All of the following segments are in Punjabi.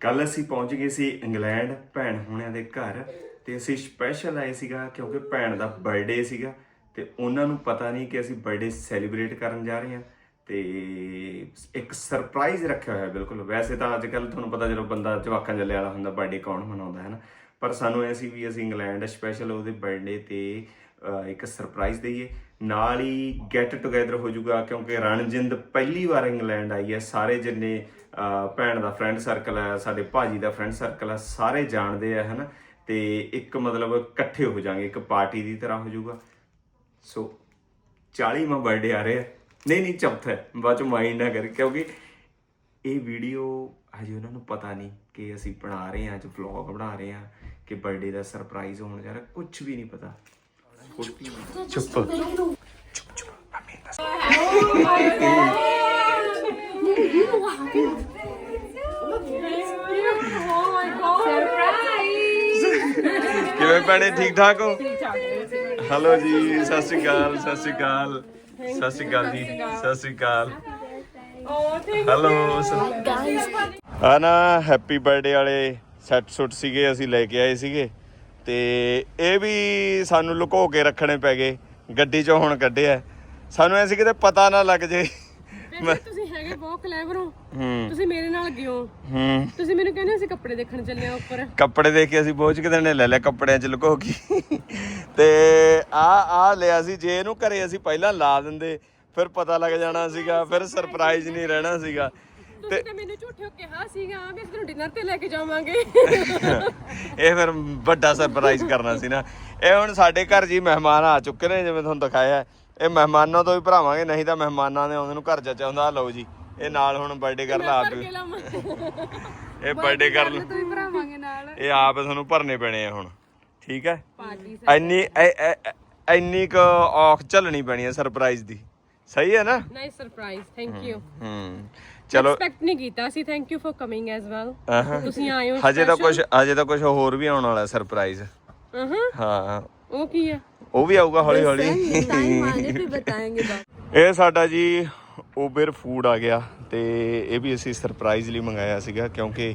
ਕੱਲ ਅਸੀਂ ਪਹੁੰਚ ਗਏ ਸੀ ਇੰਗਲੈਂਡ ਭੈਣ ਹੋਣਿਆਂ ਦੇ ਘਰ ਤੇ ਅਸੀਂ ਸਪੈਸ਼ਲ ਆਏ ਸੀਗਾ ਕਿਉਂਕਿ ਭੈਣ ਦਾ ਬਰਥਡੇ ਸੀਗਾ ਤੇ ਉਹਨਾਂ ਨੂੰ ਪਤਾ ਨਹੀਂ ਕਿ ਅਸੀਂ ਬਰਥਡੇ ਸੈਲੀਬ੍ਰੇਟ ਕਰਨ ਜਾ ਰਹੇ ਹਾਂ ਤੇ ਇੱਕ ਸਰਪ੍ਰਾਈਜ਼ ਰੱਖਿਆ ਹੋਇਆ ਬਿਲਕੁਲ। ਵੈਸੇ ਤਾਂ ਅੱਜ ਕੱਲ ਤੁਹਾਨੂੰ ਪਤਾ ਜਦੋਂ ਬੰਦਾ ਜਵਾਕਾਂ ਜੱਲੇ ਵਾਲਾ ਹੁੰਦਾ ਬਰਥਡੇ ਕੌਣ ਮਨਾਉਂਦਾ ਹੈ ਨਾ ਪਰ ਸਾਨੂੰ ਐ ਸੀ ਵੀ ਅਸੀਂ ਇੰਗਲੈਂਡ ਸਪੈਸ਼ਲ ਉਹਦੇ ਬਰਥਡੇ ਤੇ ਇੱਕ ਸਰਪ੍ਰਾਈਜ਼ ਦਈਏ। ਨਾਲ ਹੀ ਗੈਟ ਟੂਗੇਦਰ ਹੋ ਜਾਊਗਾ ਕਿਉਂਕਿ ਰਣਜਿੰਦ ਪਹਿਲੀ ਵਾਰ ਇੰਗਲੈਂਡ ਆਈ ਹੈ। ਸਾਰੇ ਜਿੰਨੇ ਭੈਣ ਦਾ ਫਰੈਂਡ ਸਰਕਲ ਹੈ ਸਾਡੇ ਭਾਜੀ ਦਾ ਫਰੈਂਡ ਸਰਕਲ ਹੈ ਸਾਰੇ ਜਾਣਦੇ ਆ ਹਨਾ ਤੇ ਇੱਕ ਮਤਲਬ ਇਕੱਠੇ ਹੋ ਜਾਾਂਗੇ ਇੱਕ ਪਾਰਟੀ ਦੀ ਤਰ੍ਹਾਂ ਹੋ ਜਾਊਗਾ ਸੋ 40ਵਾਂ ਬਰਥਡੇ ਆ ਰਿਹਾ ਨਹੀਂ ਨਹੀਂ ਚੌਥਾ ਹੈ ਬਾਅਦ ਚ ਮਾਈਂਡ ਨਾ ਕਰ ਕਿਉਂਕਿ ਇਹ ਵੀਡੀਓ ਹਜੇ ਉਹਨਾਂ ਨੂੰ ਪਤਾ ਨਹੀਂ ਕਿ ਅਸੀਂ ਬਣਾ ਰਹੇ ਹਾਂ ਅੱਜ ਵਲੌਗ ਬਣਾ ਰਹੇ ਹਾਂ ਕਿ ਬਰਥਡੇ ਦਾ ਸਰਪ੍ਰਾਈਜ਼ ਹੋਣ ਜਾ ਰਿਹਾ ਕੁਝ ਵੀ ਨਹੀਂ ਪਤਾ ਚੁੱਪ ਚੁੱਪ ਚੁੱਪ ਅਮੀਨ ਦੱਸ ਕਿਵੇਂ ਭੈਣੇ, ਠੀਕ ਠਾਕ ਹੋ? ਹੈਲੋ ਜੀ, ਸਤਿ ਸ਼੍ਰੀ ਅਕਾਲ, ਸਤਿ ਸ਼੍ਰੀ ਅਕਾਲ, ਸਤਿ ਸ਼੍ਰੀ ਅਕਾਲ ਜੀ, ਸਤਿ ਸ਼੍ਰੀ ਅਕਾਲ। ਹੈਲੋ ਆ ਨਾ, ਹੈਪੀ ਬਰਥਡੇ ਵਾਲੇ ਸੈੱਟ ਸੁੱਟ ਸੀਗੇ, ਅਸੀਂ ਲੈ ਕੇ ਆਏ ਸੀਗੇ। ਤੇ ਇਹ ਵੀ ਸਾਨੂੰ ਲੁਕੋ ਕੇ ਰੱਖਣੇ ਪੈ ਗਏ, ਗੱਡੀ 'ਚੋਂ ਹੁਣ ਕੱਢਿਆ। ਸਾਨੂੰ ਐਸੀ ਕਿਤੇ ਪਤਾ ਨਾ ਲੱਗ ਜੇ। ਵੈਸੇ ਤੁਸੀਂ ਹੈਗੇ ਬਹੁਤ ਕਲੇਵਰ ਹੋ। ਹੂੰ। ਤੁਸੀਂ ਮੇਰੇ ਨਾਲ ਗਿਓ ਹੂੰ। ਤੁਸੀਂ ਮੈਨੂੰ ਕਹਿੰਦੇ ਅਸੀਂ ਕੱਪੜੇ ਦੇਖਣ ਚੱਲੇ ਆ ਉੱਪਰ। ਕੱਪੜੇ ਦੇਖ ਕੇ ਅਸੀਂ ਬੋਝ ਕਿਤੇ ਨੇ ਲੈ ਲਿਆ ਕੱਪੜਿਆਂ 'ਚ ਲੁਕੋ ਕੇ। ਤੇ ਆ ਆ ਲਿਆ ਸੀ ਜੇ ਇਹਨੂੰ ਘਰੇ ਅਸੀਂ ਪਹਿਲਾਂ ਲਾ ਦਿੰਦੇ ਫਿਰ ਪਤਾ ਲੱਗ ਜਾਣਾ ਸੀਗਾ ਫਿਰ ਸਰਪ੍ਰਾਈਜ਼ ਨਹੀਂ ਰਹਿਣਾ ਸੀਗਾ। ਤੁਸੀਂ ਤਾਂ ਮੈਨੂੰ ਝੂਠੇ ਕਿਹਾ ਸੀਗਾ ਵੀ ਅਸੀਂ ਤੈਨੂੰ ਡਿਨਰ ਤੇ ਲੈ ਕੇ ਜਾਵਾਂਗੇ। ਇਹ ਫਿਰ ਵੱਡਾ ਸਰਪ੍ਰਾਈਜ਼ ਕਰਨਾ ਸੀ ਨਾ। ਇਹ ਹੁਣ ਸਾਡੇ ਘਰ ਜੀ ਮਹਿਮਾਨ ਆ ਚੁੱਕੇ ਨੇ ਜਿਵੇਂ ਤੁਹਾਨੂੰ ਦਿਖਾਇਆ। ਇਹ ਮਹਿਮਾਨਾਂ ਤੋਂ ਵੀ ਭਰਾਵਾਂਗੇ ਨਹੀਂ ਤਾਂ ਮਹਿਮਾਨਾਂ ਦੇ ਆਉਂਦੇ ਨੂੰ ਘਰ ਚ ਆਉਂਦਾ ਲਓ ਜੀ ਇਹ ਨਾਲ ਹੁਣ ਬਰਥਡੇ ਕਰ ਲਾ ਆਪ ਲਾਵਾਂ। ਇਹ ਬਰਥਡੇ ਕਰ ਲ- ਤੁਸੀਂ ਭਰਾਵਾਂਗੇ ਨਾਲ। ਇਹ ਆਪ ਤੁਹਾਨੂੰ ਭਰਨੇ ਪੈਣੇ ਆ ਹੁਣ ਠੀਕ ਹੈ? ਇੰਨੀ ਇੰਨੀ ਕੁ ਔਖ ਝੱਲਣੀ ਪੈਣੀ ਹੈ ਸਰਪ੍ਰਾਈਜ਼ ਦੀ। ਸਹੀ ਹੈ ਨਾ? ਨਾਈਸ ਸਰਪ੍ਰਾਈਜ਼ ਥੈਂਕ ਯੂ ਹੂੰ। ਚਲੋ। ਐਕਸਪੈਕਟ ਨਹੀਂ ਕੀਤਾ ਸੀ thank you for coming as well. ਤੁਸੀਂ ਆਏ ਹੋ ਹਜੇ ਤਾਂ ਕੁਝ ਹਜੇ ਤਾਂ ਕੁਝ ਹੋਰ ਵੀ ਆਉਣ ਵਾਲਾ ਸਰਪ੍ਰਾਈਜ਼ ਹਾਂ ਹਾਂ। ਉਹ ਕੀ ਹੈ? ਉਹ ਵੀ ਆਊਗਾ ਹੌਲੀ ਹੌਲੀ। ਇਹ ਸਾਡਾ ਜੀ ਉਬਰ ਫੂਡ ਆ ਗਿਆ ਤੇ ਇਹ ਵੀ ਅਸੀਂ ਸਰਪ੍ਰਾਈਜ਼ ਲਈ ਮੰਗਾਇਆ ਸੀਗਾ ਕਿਉਂਕਿ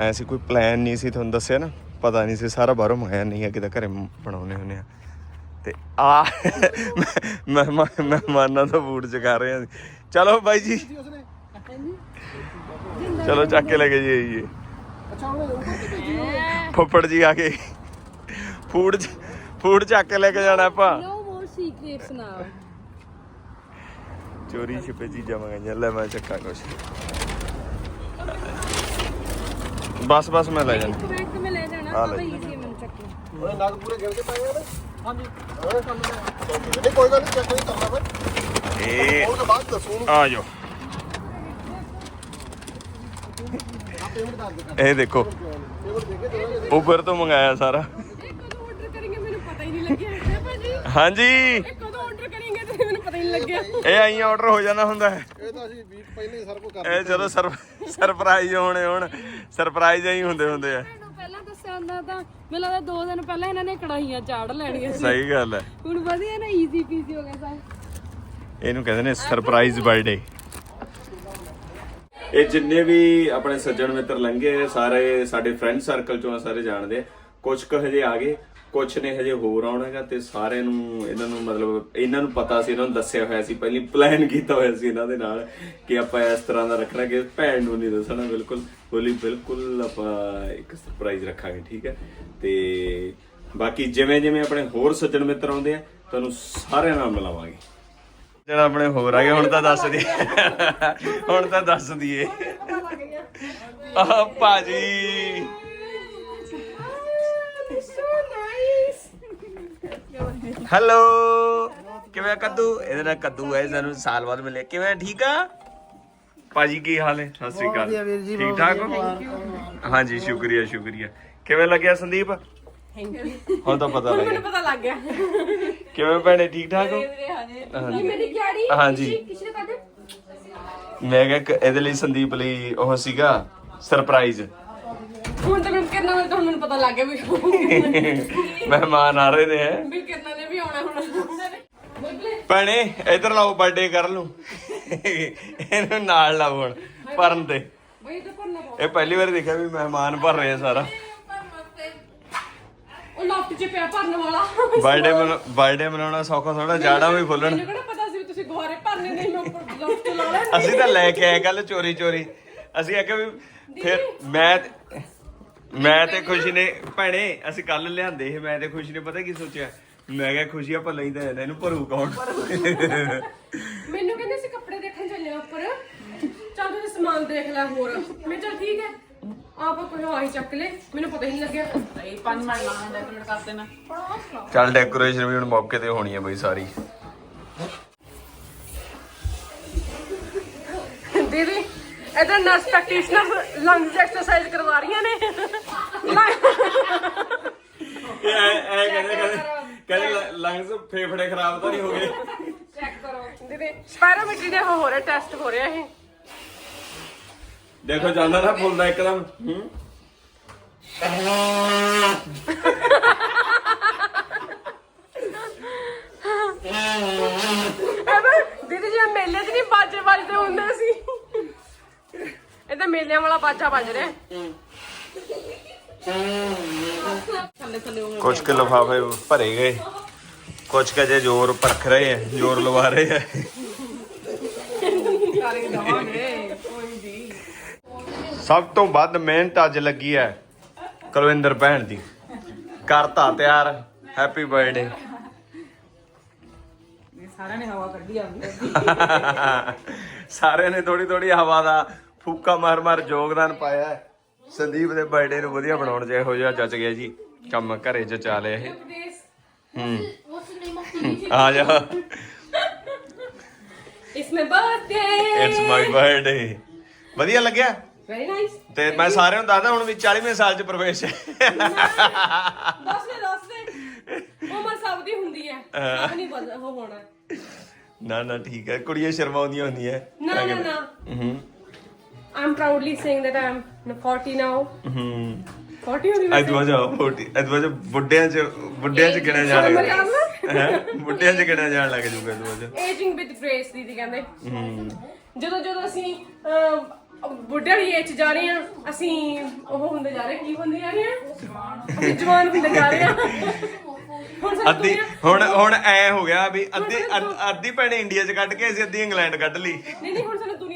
ਐਸੀ ਕੋਈ ਪਲਾਨ ਨਹੀਂ ਸੀ ਤੁਹਾਨੂੰ ਦੱਸਿਆ ਨਾ ਪਤਾ ਨਹੀਂ ਸੀ ਸਾਰਾ ਬਾਹਰੋਂ ਮੰਗਾਇਆ ਨਹੀਂ ਹੈ ਕਿਤੇ ਘਰੇ ਬਣਾਉਣੇ ਹੁੰਦੇ ਆ। ਤੇ ਆ ਮਹਿਮਾਨ ਮਹਿਮਾਨਾਂ ਦਾ ਫੂਡ ਚਕਾ ਰਹੇ ਆ ਚਲੋ ਬਾਈ ਜੀ। ਚਲੋ ਚੱਕ ਕੇ ਲੈ ਕੇ ਜਾਈਏ। ਫੁੱਫੜ ਜੀ ਆ ਗਏ ਫੂਡ ਫੂਡ ਚੱਕ ਕੇ ਲੈ ਕੇ ਜਾਣਾ ਆਪਾਂ। ਨੋ ਮੋਰ ਸੀਕ੍ਰੀਟਸ ਨਾਓ ਚੋਰੀ ਛਿਪੇ ਚੀਜ਼ਾਂ ਮੰਗਾਈਆਂ ਲੈ ਮੈਂ ਚੱਕਾ ਕੁਛ। ਬਸ ਬਸ ਮੈਂ ਲੈ ਜਾਣਾ। ਬੈਗ ਤੇ ਮੈਂ ਲੈ ਜਾਣਾ। ਤਾਂ ਈਜ਼ੀ ਮੈਨੂੰ ਚੱਕਣਾ ਉਹਨੇ ਨਗ ਪੂਰੇ ਗਿਣ ਕੇ ਪਾਏ ਨੇ? ਹਾਂਜੀ। ਨਹੀਂ ਕੋਈ ਗੱਲ ਨਹੀਂ ਚੈੱਕ ਨਹੀਂ ਕਰਨਾ ਮੈਂ ਇਹ ਉਹ ਤੋਂ ਬਾਅਦ ਦੱਸੂ ਆ ਜਾਓ। ਇਹ ਦੇਖੋ ਉਬਰ ਤੋਂ ਮੰਗਾਇਆ ਸਾਰਾ ਇਹ ਕਦੋਂ ਆਰਡਰ ਕरेंगे ਮੈਨੂੰ ਪਤਾ ਹੀ ਨਹੀਂ ਲੱਗਿਆ ਹੈ ਭਾਜੀ ਹਾਂਜੀ। ਇਹ ਕਦੋਂ ਆਰਡਰ ਕरेंगे ਤੇ ਮੈਨੂੰ ਪਤਾ ਹੀ ਨਹੀਂ ਲੱਗਿਆ। ਇਹ ਆਈ ਆਰਡਰ ਹੋ ਜਾਣਾ ਹੁੰਦਾ। ਹੈ ਇਹ ਤਾਂ ਅਸੀਂ ਵੀਕ ਪਹਿਲਾਂ ਹੀ ਸਾਰਾ ਕਰ ਇਹ ਜਦੋਂ ਸਰਪ੍ਰਾਈਜ਼ ਹੋਣੇ ਹੁਣ ਸਰਪ੍ਰਾਈਜ਼ ਹੀ ਹੁੰਦੇ ਹੁੰਦੇ ਆ। ਮੈਨੂੰ ਪਹਿਲਾਂ ਦੱਸਿਆ ਹੁੰਦਾ ਤਾਂ ਮੈਨੂੰ ਲੱਗਦਾ ਦੋ ਦਿਨ ਪਹਿਲਾਂ ਇਹਨਾਂ ਨੇ ਕੜਾਹੀਆਂ ਚਾੜ ਲੈਣੀਆਂ ਸੀ। ਸਹੀ ਗੱਲ ਹੈ। ਹੁਣ ਵਧੀਆ ਨਾ ਈਜ਼ੀ ਪੀਜ਼ੀ ਹੋ ਗਿਆ ਸਭ ਇਹਨੂੰ ਕਹਿੰਦੇ ਨੇ ਸਰਪ੍ਰਾਈਜ਼ ਬਰਥਡੇ ਇਹ ਜਿੰਨੇ ਵੀ ਆਪਣੇ ਸੱਜਣ ਮਿੱਤਰ ਲੰਘੇ ਸਾਰੇ ਸਾਡੇ ਫਰੈਂਡ ਸਰਕਲ ਚੋਂ ਆ, ਸਾਰੇ ਜਾਣਦੇ। ਕੁਝ ਕੁ ਹਜੇ ਆ ਗਏ। ਕੁਝ ਨੇ ਹਜੇ ਹੋਰ ਆਉਣਾ ਹੈਗਾ ਤੇ ਸਾਰਿਆਂ ਨੂੰ ਇਹਨਾਂ ਨੂੰ ਮਤਲਬ ਇਹਨਾਂ ਨੂੰ ਪਤਾ ਸੀ ਇਹਨਾਂ ਨੂੰ ਦੱਸਿਆ ਹੋਇਆ ਸੀ ਪਹਿਲੀ ਪਲਾਨ ਕੀਤਾ ਹੋਇਆ ਸੀ ਇਹਨਾਂ ਦੇ ਨਾਲ ਕਿ ਆਪਾਂ ਇਸ ਤਰ੍ਹਾਂ ਦਾ ਰੱਖਣਾ ਕਿ ਭੈਣ ਨੂੰ ਨਹੀਂ ਦੱਸਣਾ ਬਿਲਕੁਲ ਹੋਲੀ ਬਿਲਕੁਲ ਆਪਾਂ ਇੱਕ ਸਰਪ੍ਰਾਈਜ਼ ਰੱਖਾਂਗੇ ਠੀਕ ਹੈ? ਤੇ ਬਾਕੀ ਜਿਵੇਂ ਜਿਵੇਂ ਆਪਣੇ ਹੋਰ ਸੱਜਣ ਮਿੱਤਰ ਆਉਂਦੇ ਆ ਤੁਹਾਨੂੰ ਸਾਰਿਆਂ ਨਾਲ ਮਿਲਾਵਾਂਗੇ। ਜਿਹੜਾ ਆਪਣੇ ਹੋਰ ਆ ਗਏ ਹੁਣ ਤਾਂ ਦੱਸ ਦੀ ਹੁਣ ਤਾਂ ਦੱਸ ਦਈਏ ਆ ਭਾਜੀ। ਹੈਲੋ ਕਿਵੇਂ ਆ ਕੱਦੂ? ਇਹਦੇ ਨਾਲ ਕੱਦੂ ਹੈ ਸਾਨੂੰ ਸਾਲ ਬਾਅਦ ਮਿਲੇ। ਕਿਵੇਂ ਠੀਕ ਆ? ਭਾਜੀ ਕੀ ਹਾਲ ਹੈ? ਸਤਿ ਸ੍ਰੀ ਅਕਾਲ। ਠੀਕ ਠਾਕ ਹੋ? ਹਾਂਜੀ ਸ਼ੁਕਰੀਆ ਸ਼ੁਕਰੀਆ। ਕਿਵੇਂ ਲੱਗਿਆ ਸੰਦੀਪ? ਥੈਂਕ ਯੂ ਹੁਣ ਤਾਂ ਪਤਾ ਲੱਗਿਆ ਪਤਾ ਲੱਗ ਗਿਆ। ਕਿਵੇਂ ਭੈਣੇ ਠੀਕ ਠਾਕ ਹੋ? ਮੇਰੀ ਹਾਂਜੀ। ਕਿਸੇ ਨੇ ਕਹਦੇ ਮੈਂ ਕਿਹਾ ਕਿ ਇਹਦੇ ਲਈ ਸੰਦੀਪ ਲਈ ਉਹ ਸੀਗਾ ਸਰਪ੍ਰਾਈਜ਼ ਹੁਣ ਤਾਂ ਮੈਨੂੰ ਕਿਰਨਾ ਨਾਲ ਤਾਂ ਹੁਣ ਮੈਨੂੰ ਪਤਾ ਲੱਗ ਗਿਆ ਵੀ ਮਹਿਮਾਨ ਆ ਰਹੇ ਨੇ। ਹੈ ਵੀ ਕਿਰਨਾ ਨੇ ਵੀ ਆਉਣਾ ਹੁਣ। ਭੈਣੇ ਇਧਰ ਲਾਓ ਬਰਥਡੇ ਕਰ ਲੂ ਇਹਨੂੰ ਨਾਲ ਲਾਓ ਹੁਣ ਪਰਨ ਤੇ। ਬਈ ਇਹ ਤਾਂ ਭਰਨਾ ਪਊ ਇਹ ਪਹਿਲੀ ਵਾਰ ਦੇਖਿਆ ਵੀ ਮਹਿਮਾਨ ਭਰ ਰਹੇ ਆ ਸਾਰਾ। ਉਹ ਲਾਫਟ 'ਚ ਪਿਆ ਭਰਨ ਵਾਲਾ। ਬਰਥਡੇ ਬਰਥਡੇ ਮਨਾਉਣਾ ਸੌਖਾ ਥੋੜਾ ਜਾੜਾ ਵੀ ਖੋਲਣ ਮੈਨੂੰ ਕਿਹੜਾ ਪਤਾ ਸੀ ਵੀ ਤੁਸੀਂ ਗੁਹਾਰੇ ਭਰਨੇ ਨਹੀਂ ਮੈਂ ਉੱਪਰ ਲਾਫਟ 'ਚ ਲਾ ਲੈਣਾ ਅਸੀਂ ਤਾਂ ਲੈ ਕੇ ਆਏ ਕੱਲ ਚੋਰੀ ਚੋਰੀ ਅਸੀਂ ਆਖਿਆ ਵੀ ਫਿਰ ਮੈਂ ਮੈਂ ਤੇ ਖੁਸ਼ੀ ਨੇ ਭੈਣੇ ਅਸੀਂ ਕੱਲ ਲਿਆਂਦੇ ਸੀ ਮੈਂ ਤੇ ਖੁਸ਼ੀ ਨੇ ਪਤਾ ਕੀ ਸੋਚਿਆ? ਮੈਂ ਕਿਹਾ ਖੁਸ਼ੀ ਆਪਾਂ ਲਈ ਤਾਂ ਜਾਂਦਾ, ਇਹਨੂੰ ਭਰੂ ਕੌਣ? ਮੈਨੂੰ ਕਹਿੰਦੇ ਸੀ ਕੱਪੜੇ ਦੇਖਣ ਚੱਲੇ ਆ ਉੱਪਰ। ਚੱਲ ਤੂੰ ਸਮਾਨ ਦੇਖ ਲੈ ਹੋਰ। ਮੈਂ ਚੱਲ ਠੀਕ ਹੈ। ਆਪ ਕੋਈ ਆਹੀ ਚੱਕ ਲੈ ਮੈਨੂੰ ਪਤਾ ਹੀ ਨਹੀਂ ਲੱਗਿਆ। ਇਹ ਪੰਜ ਮਿੰਟ ਲਾਉਣਾ ਡੈਕੋਰੇਟ ਕਰ ਦੇਣਾ। ਚੱਲ ਡੈਕੋਰੇਸ਼ਨ ਵੀ ਹੁਣ ਮੌਕੇ ਤੇ ਹੋਣੀ ਹੈ ਬਈ ਸਾਰੀ। ਦੀਦੀ ਇਧਰ ਨਰਸ ਪ੍ਰੈਕਟੀਸ਼ਨਰ ਲੰਗਸ ਐਕਸਰਸਾਈਜ਼ ਕਰਵਾ ਰਹੀਆਂ ਨੇ। ਇਹ ਐ ਕਹਿੰਦੇ ਕਹਿੰਦੇ ਕਹਿੰਦੇ ਲੰਗਸ ਫੇਫੜੇ ਖਰਾਬ ਤਾਂ ਨਹੀਂ ਹੋ ਗਏ। ਚੈੱਕ ਕਰੋ। ਦੀਦੀ ਸਪਾਇਰੋਮੀਟਰੀ ਦੇ ਹੋ ਰਿਹਾ ਟੈਸਟ ਹੋ ਰਿਹਾ ਇਹ। ਦੇਖੋ ਜਾਂਦਾ ਨਾ ਫੁੱਲਦਾ ਇੱਕਦਮ। ਹੂੰ? ਐਵੇਂ ਦੀਦੀ ਜੀ ਮੇਲੇ 'ਚ ਨਹੀਂ ਬਾਜੇ ਵੱਜਦੇ ਹੁੰਦੇ ਸੀ। ਇਹ ਤਾਂ ਮੇਲਿਆਂ ਵਾਲਾ ਬਾਜਾ ਵੱਜ ਰਿਹਾ। ਥੱਲੇ ਥੱਲੇ ਉਹ ਕੁਝ ਕੁ ਲਿਫਾਫੇ ਭਰੇ ਗਏ। ਕੁਝ ਕੁ ਜੇ ਜ਼ੋਰ ਪਰਖ ਰਹੇ ਆ ਜ਼ੋਰ ਲਵਾ ਰਹੇ ਆ। ਕਰਕੇ ਦਵਾਂਗੇ ਕੋਈ ਦੀ ਸਭ ਤੋਂ ਵੱਧ ਮਿਹਨਤ ਅੱਜ ਲੱਗੀ ਹੈ ਕੁਲਵਿੰਦਰ ਭੈਣ ਦੀ। ਕਰਤਾ ਤਿਆਰ ਹੈਪੀ ਬਰਥਡੇ ਸਾਰਿਆਂ ਨੇ ਹਵਾ ਕੱਢੀ ਆਉਂਦੀ ਸਾਰਿਆਂ ਨੇ ਥੋੜੀ ਥੋੜੀ ਹਵਾ ਦਾ ਫੂਕਾ ਮਾਰ ਮਾਰ ਯੋਗਦਾਨ ਪਾਇਆ ਹੈ। ਸੰਦੀਪ ਦੇ ਬਰਥਡੇ ਨੂੰ ਵਧੀਆ ਬਣਾਉਣ ਚ ਇਹੋ ਜਿਹਾ ਜੱਜ ਗਿਆ ਜੀ। ਕੰਮ ਘਰੇ ਚ ਚਾ ਲਿਆ ਇਹ। ਹੂੰ। ਆ ਜਾ। ਇਸਮੇ ਬਰਥਡੇ ਇਟਸ ਮਾਈ ਬਰਥਡੇ ਵਧੀਆ ਲੱਗਿਆ? ਵੈਰੀ ਨਾਈਸ ਤੇ ਮੈਂ ਸਾਰਿਆਂ ਨੂੰ ਦੱਸਦਾ ਹੁਣ ਵੀ 40ਵੇਂ ਸਾਲ ਚ ਪ੍ਰਵੇਸ਼ ਹੈ। ਦੱਸ ਦੇ ਦੱਸ ਦੇ। ਉਮਰ ਸਭ ਦੀ ਹੁੰਦੀ ਹੈ। ਸਭ ਨਹੀਂ ਬਦ ਉਹ ਹੋਣਾ। ਨਾ ਨਾ ਠੀਕ ਹੈ। ਕੁੜੀਆਂ ਸ਼ਰਮਾਉਂਦੀਆਂ ਹੁੰਦੀਆਂ। ਨਾ ਨਾ ਨਾ। ਹੂੰ। I'm proudly saying that I'm 40 now. ਹੂੰ 40 ਹੋ ਗਈ ਅੱਜ ਵਜਾ 40 ਅੱਜ ਵਜਾ ਬੁੱਢਿਆਂ ਚ ਬੁੱਢਿਆਂ ਚ ਗਿਣਿਆ ਜਾਣ ਲੱਗਾ ਕਰ ਹੈ ਬੁੱਢਿਆਂ ਚ ਗਿਣਿਆ ਜਾਣ ਲੱਗ ਜੂਗਾ ਅੱਜ ਵਜਾ Aging with grace ਦੀਦੀ ਕਹਿੰਦੇ ਹੂੰ ਜਦੋਂ ਜਦੋਂ ਅਸੀਂ ਅਹ, ਬੁੱਢੇ ਵਾਲੀ ਏਜ 'ਚ ਜਾ ਰਹੇ ਹਾਂ ਅਸੀਂ ਉਹ ਹੁੰਦੇ ਜਾ ਰਹੇ ਕੀ ਹੁੰਦੇ ਜਾ ਰਹੇ ਹਾਂ ਅਸੀਂ ਜਵਾਨ ਹੁੰਦੇ ਜਾ ਰਹੇ ਹਾਂ ਹੁਣ ਸਾਨੂੰ ਅੱਧੀ ਦੁਨੀਆ- ਹੁਣ ਹੁਣ ਐ ਹੋ ਗਿਆ ਵੀ ਅੱਧੀ ਅੱਧ- ਅੱਧੀ ਭੈਣੇ ਇੰਡੀਆ ਚ ਕੱਢ ਕੇ ਅਸੀਂ ਅੱਧੀ ਇੰਗਲੈਂਡ ਕੱਢ ਲਈ ਨਹੀਂ ਨਹੀਂ ਹੁਣ ਸਾਨੂੰ ਦੁਨੀਆਦਾਰੀ ਦਾ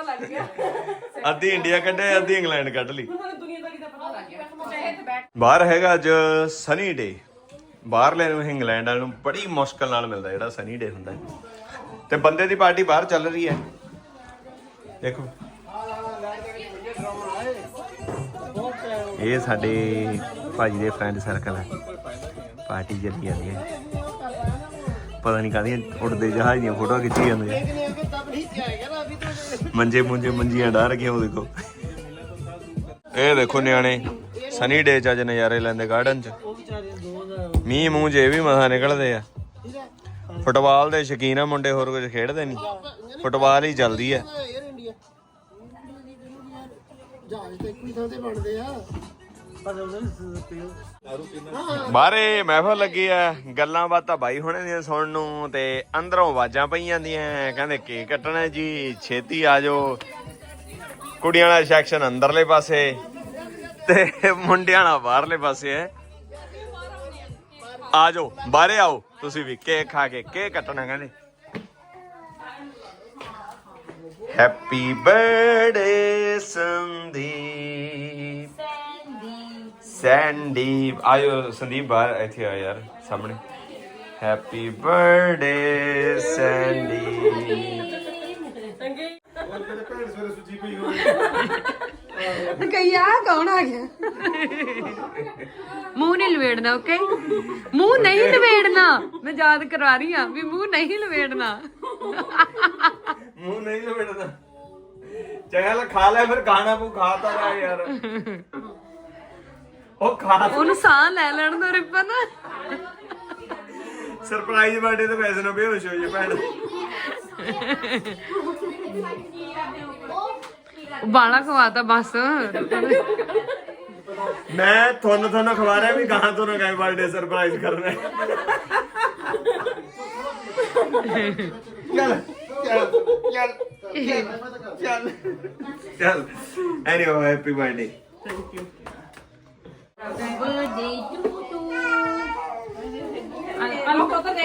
ਪਤਾ ਲੱਗ ਗਿਆ। ਅੱਧੀ ਇੰਡੀਆ ਕੱਢੇ ਅੱਧੀ ਇੰਗਲੈਂਡ ਕੱਢ ਲਈ? ਹੁਣ ਸਾਨੂੰ ਦੁਨੀਆਦਾਰੀ ਦਾ ਪਤਾ ਲੱਗ ਗਿਆ? ਚਾਹੇ ਤੇ ਬੈਠ। ਬਾਹਰ ਹੈਗਾ ਅੱਜ ਸਨੀ ਡੇ ਬਾਹਰਲੇ ਨੂੰ ਇੰਗਲੈਂਡ ਵਾਲ ਨੂੰ ਬੜੀ ਮੁਸ਼ਕਲ ਨਾਲ ਮਿਲਦਾ ਜਿਹੜਾ ਸਨੀ ਡੇ ਹੁੰਦਾ। ਹੈ। ਤੇ ਬੰਦੇ ਦੀ ਪਾਰਟੀ ਬਾਹਰ ਚੱਲ ਰਹੀ ਹੈ। ਦੇਖੋ। ਇਹ ਸਾਡੇ ਭਾਜੀ ਦੇ ਫਰੈਂਡ ਸਰਕਲ ਹੈ। ਪਾਰਟੀ ਚੱਲੀ ਜਾਂਦੀ ਹੈ। ਪਤਾ ਨਹੀਂ ਕਾਹਦੀਆਂ ਉੜਦੇ ਜਹਾਜ਼ ਦੀਆਂ ਫੋਟੋਆਂ ਖਿੱਚੀ ਜਾਂਦੇ ਆ। ਮੰਜੇ ਮੁੰਜੇ ਮੰਜੀਆਂ ਡਾਹ ਰਖੀਆਂ ਉਹ ਦੇਖੋ। ਇਹ ਦੇਖੋ ਨਿਆਣੇ ਸਨੀ ਡੇ ਚ ਅੱਜ ਨਜ਼ਾਰੇ ਲੈਂਦੇ ਗਾਰਡਨ ਚ। ਮੀਂਹ ਮੂੰਹ ਜੇ ਵੀ ਮਸਾ ਨਿਕਲਦੇ ਆ। ਫੁੱਟਬਾਲ ਦੇ ਸ਼ੌਕੀਨ ਆ ਮੁੰਡੇ, ਹੋਰ ਕੁਝ ਖੇਡਦੇ ਨਹੀਂ। ਫੁੱਟਬਾਲ ਹੀ ਚੱਲਦੀ ਆ? ਜਹਾਜ਼ ਤੇ ਇੱਕੋ ਹੀ ਥਾਂ ਤੇ ਬਣਦੇ ਆ। ਬਾਰੇ ਮਹਿਫਲ ਲੱਗੀ ਆ ਗੱਲਾਂ ਬਾਤਾਂ ਬਾਈ ਹੁਣੇ ਦੀਆਂ ਸੁਣਨ ਨੂੰ ਤੇ ਅੰਦਰੋਂ ਆਵਾਜ਼ਾਂ ਪਈ ਜਾਂਦੀਆਂ ਕਹਿੰਦੇ ਕੇਕ ਕੱਟਣਾ ਜੀ, ਛੇਤੀ ਆ ਜਾਓ। ਕੁੜੀਆਂ ਵਾਲਾ ਸੈਕਸ਼ਨ ਅੰਦਰਲੇ ਪਾਸੇ ਤੇ ਮੁੰਡਿਆਂ ਵਾਲਾ ਬਾਹਰਲੇ ਪਾਸੇ ਹੈ ਆ ਜਾਓ, ਬਾਹਰੇ ਆਓ। ਤੁਸੀਂ ਵੀ ਕੇਕ ਖਾ ਕੇ, ਕੇਕ ਕੱਟਣਾ ਕਹਿੰਦੇ। Happy birthday Sandeep. ਸੈਂਡੀਪ ਆਇਓ ਸੰਦੀਪ ਬਾਹਰ ਇੱਥੇ ਆ ਯਾਰ ਸਾਹਮਣੇ। ਹੈਪੀ ਬਰਥਡੇ ਸੈਂਡੀਪ ਕਈ ਆ ਕੌਣ ਆ ਗਿਆ? ਮੂੰਹ ਨਹੀਂ ਲਵੇੜਨਾ ਓਕੇ ਮੂੰਹ ਨਹੀਂ ਲਵੇੜਨਾ। ਮੈਂ ਯਾਦ ਕਰਵਾ ਰਹੀ ਆ ਵੀ ਮੂੰਹ ਨਹੀਂ ਲਵੇੜਨਾ। ਮੂੰਹ ਨਹੀਂ ਲਪੇਟਦਾ ਚੱਲ ਖਾ ਲੈ ਫਿਰ ਖਾਣਾ ਪੂ ਖਾ ਤਾ ਲੈ ਯਾਰ। ਉਹ ਖਾ ਉਹਨੂੰ ਸਾਹ ਲੈ ਲੈਣ ਦੋ ਰਿਪਨ। ਸਰਪ੍ਰਾਈਜ਼ ਬਰਥਡੇ ਤੇ ਵੈਸੇ ਨਾ ਬੇਹੋਸ਼ ਹੋ ਜੇ ਭੈਣ। ਬਾਣਾ ਖਵਾਤਾ ਬਸ। ਮੈਂ ਤੁਹਾਨੂੰ ਤੁਹਾਨੂੰ ਖਵਾ ਰਿਹਾ ਵੀ ਗਾਂ ਤੋਂ ਨਾ ਗਏ ਬਰਥਡੇ ਸਰਪ੍ਰਾਈਜ਼ ਕਰਨਾ। ਚੱਲ ਚੱਲ ਚੱਲ ਚੱਲ ਚੱਲ। Anyway happy birthday thank you ਅਲੋ ਕੋਤਾ ਦੇ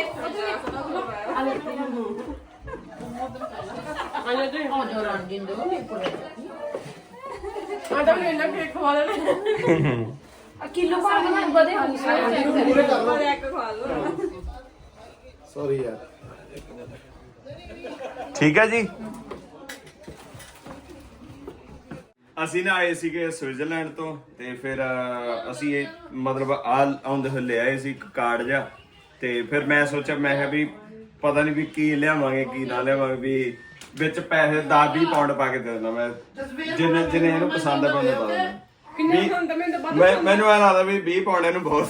ਆ ਤਾਂ ਮੈਨੂੰ ਇੰਨਾ ਕੇਕ ਖਵਾ ਦੇਣਾ ਕਿਲੋ ਪਾ ਕੇ ਬਦੇ ਹੋ ਪਰ ਇੱਕ ਖਵਾ ਲਓ ਸੌਰੀ ਯਾਰ ਠੀਕ ਹੈ ਜੀ ਅਸੀਂ ਨਾ ਆਏ ਸੀਗੇ ਸਵਿਟਜ਼ਰਲੈਂਡ ਤੋਂ ਤੇ ਫਿਰ ਅਹ, ਅਸੀਂ ਇਹ ਮਤਲਬ ਆ ਆਉਂਦੇ ਹੋਏ ਲੈ ਆਏ ਸੀ ਇੱਕ ਕਾਰਡ ਜਿਹਾ ਤੇ ਫਿਰ ਮੈਂ ਸੋਚਿਆ ਮੈਂ ਕਿਹਾ ਵੀ ਪਤਾ ਨਹੀਂ ਵੀ ਕੀ ਲਿਆਵਾਂਗੇ ਕੀ ਨਾ ਲਿਆਵਾਂਗੇ ਵੀ ਵਿੱਚ ਪੈਸੇ 10 20 ਪਾਉਂਡ ਪਾ ਕੇ ਦੇ ਦਿੰਦਾ ਮੈਂ। ਜਿੰਨੇ ਜਿੰਨੇ ਇਹਨੂੰ ਪਸੰਦ ਆ ਉਹਨੂੰ ਪਾ ਦਿੰਦਾ। ਕਿੰਨੇ ਖਾਂਦਾ ਮੈਨੂੰ ਤਾਂ ਮੈਂ ਮੈਨੂੰ ਇਹ ਲੱਗਦਾ ਵੀ 20 ਪਾਉਂਡ ਇਹਨੂੰ ਬਹੁਤ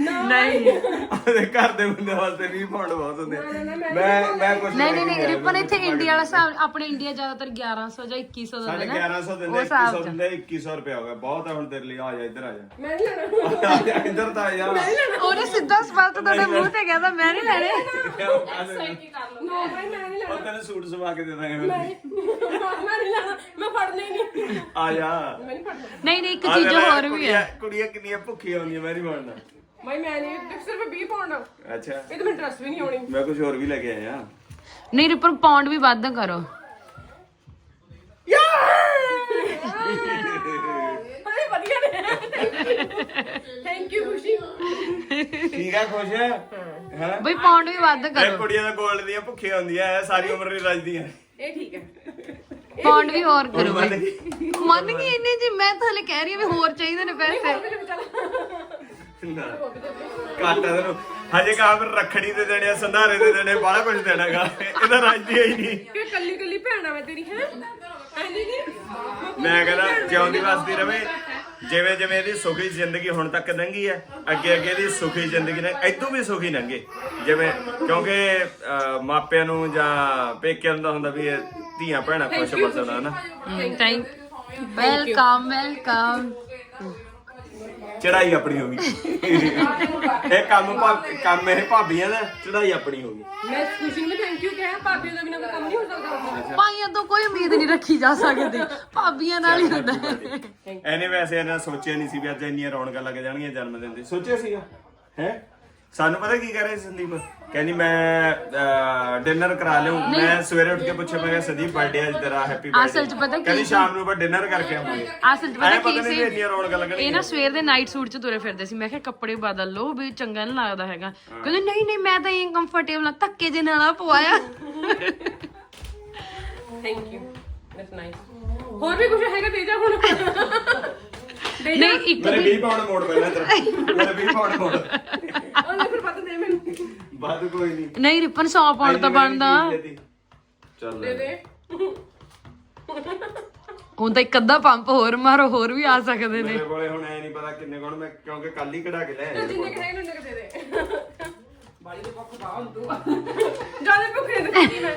ਨਹੀਂ। ਉਹਦੇ ਘਰ ਦੇ ਬੰਦੇ ਵਾਸਤੇ 20 ਪਾਉਂਡ ਬਹੁਤ ਹੁੰਦੇ। ਮੈਂ ਮੈਂ ਕੁਝ ਨਹੀਂ ਨਹੀਂ ਨਹੀਂ ਰਿਪਨ ਇੱਥੇ ਇੰਡੀਆ ਵਾਲਾ ਹਿਸਾਬ ਆਪਣੇ ਇੰਡੀਆ ਜ਼ਿਆਦਾਤਰ 1100 ਜਾਂ 2100 ਦਾ ਸਾਡੇ ਦਿੰਦੇ 1100 ਉਹ ਦਿੰਦੇ ਹਿਸਾਬ 2100 ਚ। ਦਿੰਦੇ 2100 ਰੁਪਏ ਹੋ ਗਿਆ। ਬਹੁਤ ਆ ਹੁਣ ਤੇਰੇ ਲਈ। ਆ ਜਾ ਇੱਧਰ ਆ ਜਾ। ਮੈਂ ਨਹੀਂ ਲੈਣਾ। ਆ ਜਾ ਇੱਧਰ ਤਾਂ ਆ ਜਾ। ਉਹਨੇ ਸਿੱਧਾ ਸਪਸ਼ਟ ਤੁਹਾਡੇ ਮੂੰਹ ਤੇ ਕਹਿੰਦਾ ਮੈਂ ਨਹੀਂ ਲੈਣੇ। ਨੋ ਭਾਈ ਮੈਂ ਨਹੀਂ ਲੈਣਾ। ਉਹ ਤੈਨੂੰ ਸੂਟ ਸਵਾ ਕੇ ਦੇ ਦਾਂਗੇ ਫਿਰ। ਮੈਂ ਨਹੀਂ ਲੈਣਾ। ਮੈਂ ਫੜਨਾ ਹੀ ਨਹੀਂ। ਆ ਜਾ। ਮੈਂ ਨਹੀਂ ਫੜਨਾ। ਨਹੀਂ ਨਹੀਂ ਇੱਕ ਚੀਜ਼ ਹੋਰ ਵੀ ਹੈ। ਕੁੜੀਆਂ ਕਿੰਨੀਆਂ ਭੁੱਖੀਆਂ ਹੁੰਦੀਆਂ ਮੈਂ ਨਹੀਂ ਬਣਨਾ ਮੈਂ ਨਹੀਂ ਤੇ ਸਿਰਫ 20 ਪਾਉਂਡ ਇਹ ਅੱਛਾ। ਤਾਂ ਮੈਨੂੰ ਟਰਸਟ ਵੀ ਨਹੀਂ ਆਉਣੀ ਮੈਂ ਕੁਝ ਹੋਰ ਵੀ ਲੈ ਕੇ ਆਇਆ। ਨਹੀਂ ਰਿਪਨ ਪਾਉਂਡ ਵੀ ਵੱਧ ਕਰੋ। ਬੜੇ ਵਧੀਆ ਨੇ। ਥੈਂਕ ਯੂ ਖੁਸ਼ੀ। ਠੀਕ ਆ ਖੁਸ਼? ਹੈ। ਹਾਂ? ਬਈ ਪਾਉਂਡ ਵੀ ਵੱਧ ਇਹ ਕਰੋ। ਕੁੜੀਆਂ ਦਾ ਗੋਲਡ ਦੀਆਂ ਭੁੱਖੀਆਂ ਹੁੰਦੀਆਂ ਐ ਸਾਰੀ ਉਮਰ ਨਹੀਂ ਰੱਜਦੀਆਂ। ਇਹ ਠੀਕ ਹੈ ਪਾਉਂਡ ਵੀ ਹੋਰ ਹੁਣ ਕਰੋ ਮੰਨ ਬਈ। ਗਈ। ਮੰਨ ਗਈ ਇੰਨੇ ਜੀ ਮੈਂ ਤਾਂ ਹਲੇ ਕਹਿ ਰਹੀ ਹਾਂ ਵੀ ਹੋਰ ਚਾਹੀਦੇ ਨੇ ਪੈਸੇ। ਨਾ। ਘਾਟਾ ਤੈਨੂੰ। ਹਜੇ ਕਹਾ ਫਿਰ ਰੱਖੜੀ ਦੇ ਦੇਣੇ ਆ ਸੰਧਾਰੇ ਦੇ ਦੇਣੇ ਬਾਹਲਾ ਕੁਝ ਦੇਣਾਗਾ ਇਹਦਾ ਰਾਜੀ ਹੀ ਨਹੀਂ। ਕਿ ਕੱਲੀ ਕੱਲੀ ਭੈਣ ਆ ਮੈਂ ਤੇਰੀ ਹੈ? ਐਂਦੀ ਨਹੀਂ ਮੈਂ ਕਹਿੰਦਾ ਜਿਉਂਦੀ ਵਸਦੀ ਰਵੇ ਜਿਵੇਂ ਜਿਵੇਂ ਇਹਦੀ ਸੁਖੀ ਜ਼ਿੰਦਗੀ ਹੁਣ ਤੱਕ ਲੰਘੀ ਹੈ ਅੱਗੇ ਅੱਗੇ ਦੀ ਸੁਖੀ ਜ਼ਿੰਦਗੀ ਨੇ ਇਦੋਂ ਵੀ ਸੁਖੀ ਲੰਘੇ। ਜਿਵੇਂ ਕਿਉਂਕਿ ਅਹ, ਮਾਪਿਆਂ ਨੂੰ ਜਾਂ ਪੇਕਿਆਂ ਨੂੰ ਤਾਂ ਹੁੰਦਾ ਵੀ ਇਹ ਧੀਆਂ ਭੈਣਾਂ ਖੁਸ਼ ਬਸਣਾ ਨਾ ਥੈਂਕ ਵੈਲਕਮ ਵੈਲਕਮ ਚੜਾਈ ਆਪਣੀ ਹੋ ਗਈ। ਇਹ ਕੰਮ ਭਾ- ਕੰਮ ਇਹ ਭਾਬੀਆਂ ਦਾ ਚੜਾਈ ਆਪਣੀ ਹੋ ਗਈ। ਮੈਂ ਖੁਸ਼ੀ ਨੂੰ ਥੈਂਕ ਯੂ ਕਿਹਾ ਭਾਬੀ ਦਾ ਬਿਨਾਂ ਕੋਈ ਕੰਮ ਨਹੀਂ ਹੋ ਸਕਦਾ। ਭਾਈਆਂ ਤੋਂ ਕੋਈ ਉਮੀਦ ਨਹੀਂ ਰੱਖੀ ਜਾ ਸਕਦੀ। ਭਾਬੀਆਂ ਨਾਲ ਹੀ ਹੁੰਦਾ। ਹੈ। ਐਨੇ ਵੈਸੇ ਇਹਨਾਂ ਸੋਚਿਆ ਨਹੀਂ ਸੀ ਵੀ ਅੱਜ ਇੰਨੀਆਂ ਰੌਣਕਾਂ ਲੱਗ ਜਾਣਗੀਆਂ ਜਨਮ ਦਿਨ ਤੇ। ਸੋਚਿਆ ਸੀਗਾ? ਹੈ? ਸਾਨੂੰ ਪਤਾ ਕੀ ਕਹਿ ਰਹੇ ਸੰਦੀਪ? ਕਹਿੰਦੀ ਮੈਂ ਡਿਨਰ ਕਰਾ ਲਿਓ ਮੈਂ ਸਵੇਰੇ ਉੱਠ ਕੇ ਪੁੱਛਿਆ ਮੈਂ ਕਿਹਾ ਸੰਦੀਪ ਬਰਥਡੇ ਅੱਜ ਤੇਰਾ ਹੈਪੀ ਬਰਥਡੇ ਅਸਲ 'ਚ ਪਤਾ ਕੀ ਕਹਿੰਦੀ? ਸ਼ਾਮ ਨੂੰ ਆਪਾਂ ਡਿਨਰ ਕਰਕੇ ਆਵਾਂਗੇ। ਅਸਲ 'ਚ ਪਤਾ ਕੀ ਸੀ? ਇੰਨੀਆਂ ਰੌਣਕਾਂ ਇਹ ਲੱਗਣਗੀਆਂ ਨਾ ਸਵੇਰ ਦੇ ਨਾਈਟ ਸੂਟ 'ਚ ਤੁਰੇ ਫਿਰਦੇ ਸੀ। ਮੈਂ ਕਿਹਾ ਕੱਪੜੇ ਬਦਲ ਲਓ ਵੀ ਚੰਗਾ ਨਹੀਂ ਲੱਗਦਾ ਹੈਗਾ। ਕਹਿੰਦੇ ਨਹੀਂ ਨਹੀਂ ਮੈਂ ਤਾਂ ਇਹ ਕੰਫਰਟੇਬਲ ਆ ਧੱਕੇ ਜੇ ਨਾਲ ਆ ਪਵਾਇਆ। ਥੈਂਕ ਯੂ ਦੈਟਸ ਨਾਈਸ ਹੋਰ ਵੀ ਕੁਝ ਹੈਗਾ ਤੇਜਾ ਹੁਣ? ਦੇ ਨਹੀਂ ਇੱਕ ਵੀ 20 ਪਾਉਂਡ ਮੋੜ ਪਹਿਲਾਂ ਤੇਰਾ। ਮੇਰੇ 20 ਪਾਉਂਡ ਮੋੜ। ਦੇ ਕੋਈ ਨਹੀਂ ਨਹੀਂ ਰਿਪਨ 100 ਪਾਉਂਡ ਤਾਂ ਬਣਦਾ। ਚੱਲ ਦੇ ਦੇ। ਹੁਣ ਤਾਂ ਇੱਕ ਅੱਧਾ ਪੰਪ ਹੋਰ ਮਾਰੋ ਹੋਰ ਵੀ ਆ ਸਕਦੇ ਨੇ। ਮੇਰੇ ਕੋਲੇ ਹੁਣ ਐ ਨਹੀਂ ਪਤਾ ਕਿੰਨੇ ਕੋਣ ਮੈਂ ਕਿਉਂਕਿ ਕੱਲ ਹੀ ਕਢਾ ਕੇ ਲੈ ਆਇਆ ਜਿੰਨੇ ਕਿ ਹੈਗੇ ਉਹਨੇ ਦੇ ਦੇ। ਬਾਲੀ ਦੇ ਪੱਕ ਪਾ ਹੁਣ ਤੂੰ। ਜ਼ਿਆਦਾ ਭੁੱਖੇ ਨੇ ਦਿੱਤੀ ਮੈਂ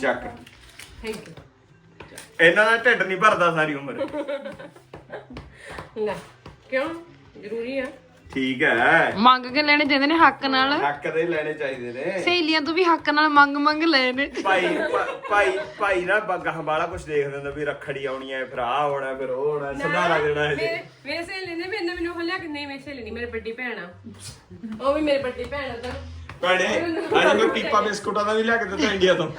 ਚੱਕ। ਥੈਂਕ ਯੂ ਇਹਨਾਂ ਦਾ ਢਿੱਡ ਨਹੀਂ ਭਰਦਾ ਸਾਰੀ ਉਮਰ। ਲੈ ਕਿਉਂ? ਜ਼ਰੂਰੀ ਆ। ਠੀਕ ਹੈ। ਮੰਗ ਕੇ ਲੈਣੇ ਚਾਹੀਦੇ ਨੇ ਹੱਕ ਨਾਲ। ਹੱਕ ਦੇ ਲੈਣੇ ਚਾਹੀਦੇ ਨੇ। ਸਹੇਲੀਆਂ ਤੋਂ ਵੀ ਹੱਕ ਨਾਲ ਮੰਗ ਮੰਗ ਲਏ ਨੇ ਭਾਈ ਭ- ਭਾਈ ਭਾਈ ਨਾ ਗਾਹ ਬਾਲਾ ਕੁਝ ਦੇਖਦੇ ਹੁੰਦਾ ਵੀ ਰੱਖੜੀ ਆਉਣੀ ਹੈ ਫਿਰ ਆ ਹੋਣਾ ਫਿਰ ਉਹ ਹੋਣਾ ਸੰਧਾਰਾ ਦੇਣਾ ਹੈ ਜੀ ਮੇਰੇ ਮੇਰੇ ਸਹੇਲੀ ਨੇ ਮੇਰੇ ਨਾਲ ਮੈਨੂੰ ਹਲਿਆ ਕਿ ਨਹੀਂ ਮੇਰੀ ਸਹੇਲੀ ਨਹੀਂ ਮੇਰੀ ਵੱਡੀ ਭੈਣ ਆ। ਉਹ ਵੀ ਮੇਰੀ ਵੱਡੀ ਭੈਣ ਆ ਤਾਂ। ਭੈਣੇ ਅੱਜ ਮੈਂ ਪੀਪਾ ਬਿਸਕੁਟਾਂ ਦਾ ਵੀ ਲਿਆ ਕੇ ਦਿੱਤਾ ਇੰਡੀਆ ਤੋਂ।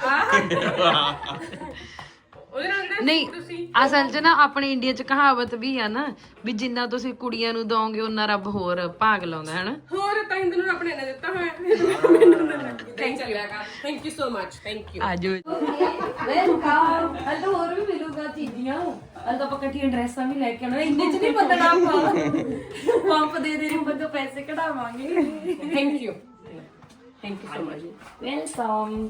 ਉਹਦੇ ਨਾਲ ਨਾ ਨਹੀਂ ਤੁਸੀਂ ਅਸਲ 'ਚ ਨਾ ਆਪਣੇ ਇੰਡੀਆ 'ਚ ਕਹਾਵਤ ਵੀ ਆ ਨਾ ਵੀ ਜਿੰਨਾ ਤੁਸੀਂ ਕੁੜੀਆਂ ਨੂੰ ਦੋਗੇ ਉਹਨਾਂ ਰੱਬ ਹੋਰ ਭਾਗ ਲਾਉਂਦਾ ਹੈ ਨਾ ਹੋਰ ਤਾਂ ਹਿੰਦੂ ਨੂੰ ਆਪਣੇ ਨੇ ਦਿੱਤਾ ਹੋਇਆ। Thank you thank you so much thank you ਆਜੋ। ਵੈਲਕਮ ਹਲ ਤਾਂ ਹੋਰ ਵੀ ਮਿਲੂਗਾ ਚੀਜ਼ੀਆਂ। ਹਲ ਤਾਂ ਆਪਾਂ ਇਕੱਠੀਆਂ ਡਰੈਸਾਂ ਵੀ ਲੈ ਕੇ ਆਉਣਾ। ਇੰਨੇ ਚ ਨਹੀਂ ਬੰਦਣਾ ਆਪਾਂ। ਪੰਪ ਦੇ ਦੇ ਰਿੰਬਨ ਤੋਂ ਪੈਸੇ ਕਢਾਵਾਂਗੇ। Thank you thank you so much welcome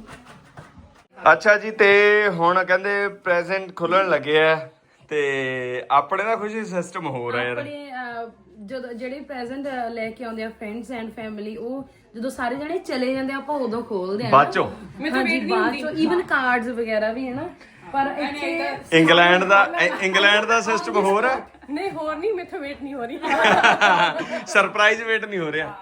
ਅੱਛਾ ਜੀ ਤੇ ਹੁਣ ਕਹਿੰਦੇ ਪ੍ਰੈਜ਼ੈਂਟ ਖੁੱਲਣ ਲੱਗੇ ਆ ਤੇ ਆਪਣੇ ਦਾ ਖੁਸ਼ੀ ਸਿਸਟਮ ਹੋ ਰਿਹਾ ਯਾਰ। ਆਪਣੇ ਅਹ, ਜਦੋਂ ਜਿਹੜੇ ਪ੍ਰੈਜ਼ੈਂਟ ਲੈ ਕੇ ਆਉਂਦੇ ਆ ਫਰੈਂਡਸ ਐਂਡ ਫੈਮਿਲੀ ਉਹ ਜਦੋਂ ਸਾਰੇ ਜਣੇ ਚਲੇ ਜਾਂਦੇ ਆ ਆਪਾਂ ਉਦੋਂ ਖੋਲਦੇ ਆ ਨਾ। ਬਾਅਦ ਚੋਂ। ਮੈਂ ਤਾਂ ਹਾਂਜੀ ਵੇਟ ਨਹੀਂ ਬਾਅਦ ਚੋਂ। ਈਵਨ ਕਾਰਡਸ ਵਗੈਰਾ ਵੀ ਹੈ ਨਾ। ਪਰ ਇੱਥੇ ਇੰਗਲੈਂਡ ਦਾ ਇ- ਇੰਗਲੈਂਡ ਦਾ ਸਿਸਟਮ ਹੋਰ ਹੈ। ਨਹੀਂ ਹੋਰ ਨਹੀਂ ਮੈਥੋਂ ਵੇਟ ਨਹੀਂ ਹੋ ਰਹੀ। ਸਰਪ੍ਰਾਈਜ਼ ਵੇਟ ਨਹੀਂ ਹੋ ਰਿਹਾ।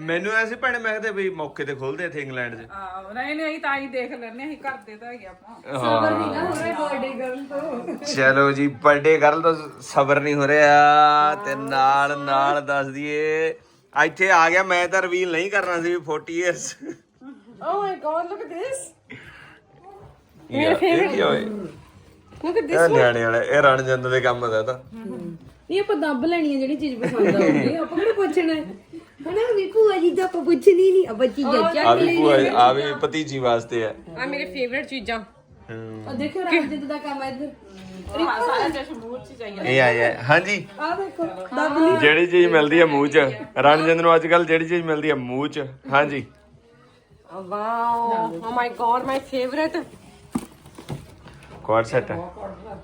ਮੈਨੂੰ ਐਸੀ ਭੈਣੇ ਮੈਂ ਕਹਦੇ ਵੀ ਮੌਕੇ ਤੇ ਖੋਲਦੇ ਇੱਥੇ ਇੰਗਲੈਂਡ 'ਚ। ਆਹ, ਨਹੀਂ ਨਹੀਂ ਤਾਂ ਹੀ ਦੇਖ ਲੈਣੇ ਅਸੀਂ ਕਰਦੇ ਤਾਂ ਹੈਗੇ ਆਪਾਂ। ਸਬਰ ਨਹੀਂ ਨਾ ਹੋ ਰਿਹਾ ਬਰਥਡੇ ਗਰਲ ਤੋਂ। ਚਲੋ ਜੀ ਬਰਥਡੇ ਗਰਲ ਤੋਂ ਸਬਰ ਨਹੀਂ ਹੋ ਰਿਹਾ। ਤੇ ਨਾਲ ਨਾਲ ਦੱਸ ਦਈਏ ਇੱਥੇ ਆ ਗਿਆ ਮੈਂ ਤਾਂ ਰਿਵੀਲ ਨਹੀਂ ਕਰਨਾ ਸੀ 40 years Oh my god, look at this. ਇਹ ਕੀ ਹੋਏ Look at this. ਇਹ ਨਿਆਣੇ ਵਾਲੇ ਇਹ ਰਣਜੰਦ ਦੇ ਕੰਮ ਦਾ ਤਾਂ। ਨਹੀਂ ਆਪਾਂ ਦੱਬ ਲੈਣੀ ਹੈ ਜਿਹੜੀ ਚੀਜ਼ ਪਸੰਦ ਆਉਂਦੀ ਆਪਾਂ ਕਿਹੜਾ ਪੁੱਛਣਾ? ਹੈ ਹਨਾ ਵੀ ਭੂਆ ਜੀ ਤਾਂ ਆਪਾਂ ਪੁੱਛਣੀ ਨਹੀਂ ਆਪਾਂ ਚੀਜ਼ਾਂ ਆ ਚੱਕ ਵੀ ਲਈ ਭੂਆ ਆ ਵੀ ਭਤੀਜੀ ਵਾਸਤੇ ਹੈ ਆ ਮੇਰੇ ਫੇਵਰਿਟ ਚੀਜ਼ਾਂ। ਉਹ ਦੇਖੋ ਰਾਜਿੰਦ ਦਾ ਕੰਮ ਹੈ ਇੱਧਰ। ਹਾਂ ਸਾਰਾ ਜਸ਼ਨ ਮੂੰਹ ਚ ਚਾਹੀਏ ਇਹ ਆਇਆ ਹਾਂਜੀ। ਆ ਦੇਖੋ ਦੱਬ ਲਈ। ਜਿਹੜੀ ਚੀਜ਼ ਮਿਲਦੀ ਹੈ ਮੂੰਹ 'ਚ। ਰਣਜਿੰਦ ਨੂੰ ਅੱਜ ਕੱਲ ਜਿਹੜੀ ਚੀਜ਼ ਮਿਲਦੀ ਹੈ ਮੂੰਹ 'ਚ। ਹਾਂਜੀ। Wow oh my god my favourite coord set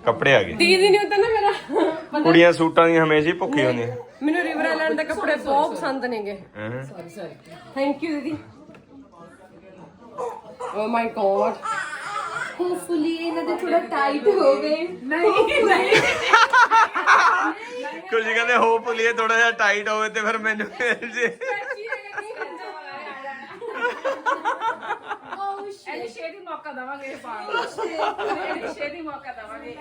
ਕੱਪੜੇ ਆ ਗਏ। ਦੀਦੀ ਨਹੀਂ ਹੁੰਦਾ ਨਾ ਮੇਰਾ ਕੁੜੀਆਂ ਸੂਟਾਂ ਦੀਆਂ ਹਮੇਸ਼ਾ ਹੀ ਭੁੱਖੀ ਹੁੰਦੀਆਂ। ਮੈਨੂੰ ਰਿਵਰ ਆਈਲੈਂਡ ਦੇ ਕੱਪੜੇ ਬਹੁਤ ਪਸੰਦ ਨੇਗੇ। ਹਾਂ। ਥੈਂਕ ਯੂ ਦੀਦੀ। ਓ ਮਾਈ ਗॉड ਹੋਪਫੁਲੀ ਇਹਨਾਂ ਦੇ ਥੋੜਾ ਟਾਈਟ ਹੋ ਗਏ ਨਹੀਂ। ਨਹੀਂ ਕੁਝ ਕਹਿੰਦੇ ਹੋਪਫੁਲੀ ਇਹ ਥੋੜਾ ਜਿਹਾ ਟਾਈਟ ਹੋਵੇ ਤੇ ਫਿਰ ਮੈਨੂੰ ਮਿਲ ਜੇ। ਇਹ ਛੇਤੀ ਮੌਕਾ ਦਵਾਂਗੇ ਇਹ ਪਾਣ ਦਾ ਇਹ ਛੇਤੀ ਮੌਕਾ ਦਵਾਂਗੇ